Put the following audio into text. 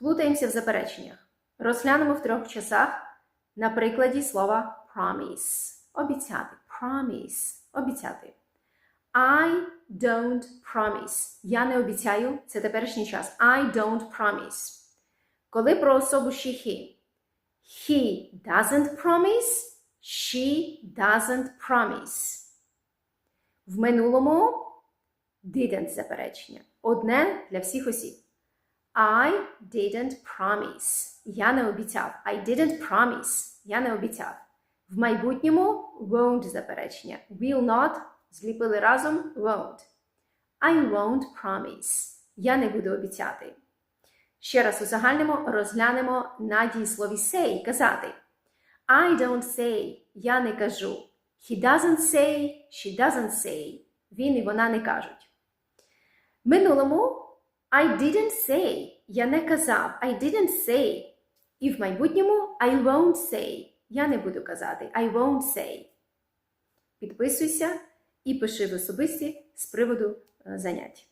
Плутаємося в запереченнях. Розглянемо в трьох часах на прикладі слова promise. Обіцяти. Promise. Обіцяти. I don't promise. Я не обіцяю. Це теперішній час. I don't promise. Коли про особу she he. He doesn't promise. She doesn't promise. В минулому didn't заперечення. Одне для всіх осіб. I didn't promise. Я не обіцяв. I didn't promise. Я не обіцяв. В майбутньому won't заперечення. Will not зліпили разом won't. I won't promise. Я не буду обіцяти. Ще раз узагальнимо, розглянемо на дієслові say казати. I don't say. Я не кажу. He doesn't say. She doesn't say. Він і вона не кажуть. Минулому I didn't say. Я не казав. I didn't say. І в майбутньому I won't say. Я не буду казати. I won't say. Підписуйся і пиши в особисті з приводу е, занять.